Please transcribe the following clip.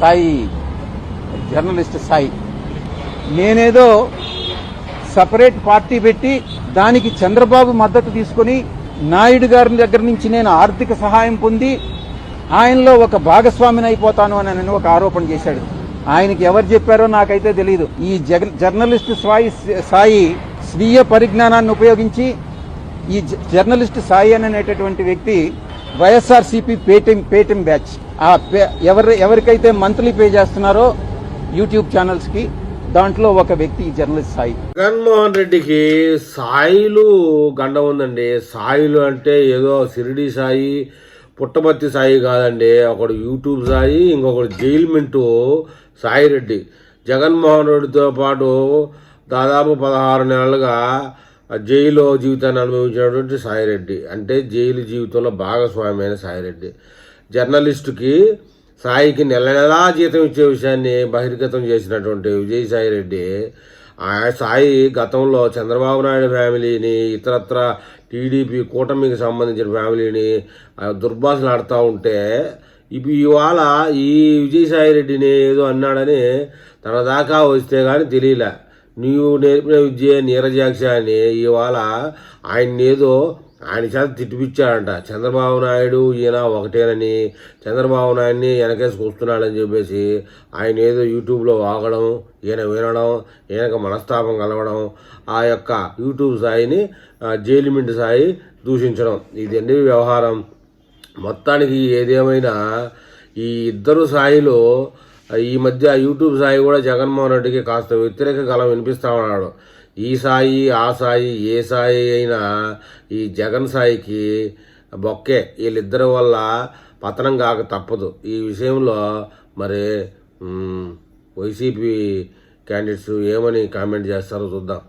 Sai journalist Sai. నేనేదో separate party పెట్టి దానికి చంద్రబాబు మద్దతు తీసుకొని నాయుడు గారి దగ్గర నుంచి నేను ఆర్థిక సహాయం పొంది ఆయనలో ఒక భాగస్వామిని అయిపోతాను అని నేను ఒక ఆరోపణ చేశాడు. ఆయనకి ఎవరు చెప్పారో నాకైతే తెలియదు ఈ జర్నలిస్ట్ సాయి సాయి స్వీయ పరిజ్ఞానాన్ని ఉపయోగించి ఈ జ- జర్నలిస్ట్ సాయి అని అనేటటువంటి వ్యక్తి వైఎస్ఆర్సీపీ పేటిఎం పేటిఎం బ్యాచ్. ఆ ఎవరి ఎవరికైతే మంత్లీ పే చేస్తున్నారో యూట్యూబ్ ఛానల్స్కి దాంట్లో ఒక వ్యక్తి జర్నలిస్ట్ సాయి. జగన్మోహన్ రెడ్డికి సాయిలు గండ ఉందండి. సాయిలు అంటే ఏదో సిరిడి సాయి పుట్టపర్తి సాయి కాదండి. ఒకడు యూట్యూబ్ సాయి ఇంకొకడు జైల్మెంటు సాయి రెడ్డి జగన్మోహన్ రెడ్డితో పాటు దాదాపు పదహారు నెలలుగా జైలు జీవితాన్ని అనుభవించినటువంటి సాయిరెడ్డి. అంటే జైలు జీవితంలో భాగస్వామ్యమైన సాయిరెడ్డి. జర్నలిస్టుకి సాయికి నెల నెలా జీతం ఇచ్చే విషయాన్ని బహిర్గతం చేసినటువంటి విజయసాయి రెడ్డి ఆ సాయి గతంలో చంద్రబాబు నాయుడు ఫ్యామిలీని ఇతరత్ర టీడీపీ కూటమికి సంబంధించిన ఫ్యామిలీని ఆ, దుర్భాషలు ఆడుతూ ఉంటే ఇప్పుడు ఇవాళ ఈ విజయసాయి రెడ్డిని ఏదో అన్నాడని తన దాకా వస్తే కానీ తెలియలే. నీవు నేర్పిన విద్య నీరజాక్ష అని ఇవాళ ఆయన్ని ఏదో ఆయన చేత తిట్టిపిచ్చాడంట. చంద్రబాబు నాయుడు ఈయన ఒకటేనని చంద్రబాబు నాయుడిని వెనకేసి వస్తున్నాడని చెప్పేసి ఆయన ఏదో యూట్యూబ్లో వాగడం ఈయన వినడం ఈయనకు మనస్తాపం కలగడం ఆ యొక్క యూట్యూబ్ సాయిని జైలిమెంట్ స్థాయి సాయి దూషించడం. ఇదండి వ్యవహారం. మొత్తానికి ఏదేమైనా ఈ ఇద్దరు స్థాయిలో ఈ మధ్య యూట్యూబ్ సాయి కూడా జగన్మోహన్ రెడ్డికి కాస్త వ్యతిరేక గలం వినిపిస్తా ఉన్నాడు. ఈ సాయి ఆ సాయి ఏ సాయి అయినా ఈ జగన్ సాయికి బొక్కే. వీళ్ళిద్దరి వల్ల పతనం కాక తప్పదు. ఈ విషయంలో మరి వైసీపీ క్యాండిడేట్స్ ఏమని కామెంట్ చేస్తారో చూద్దాం.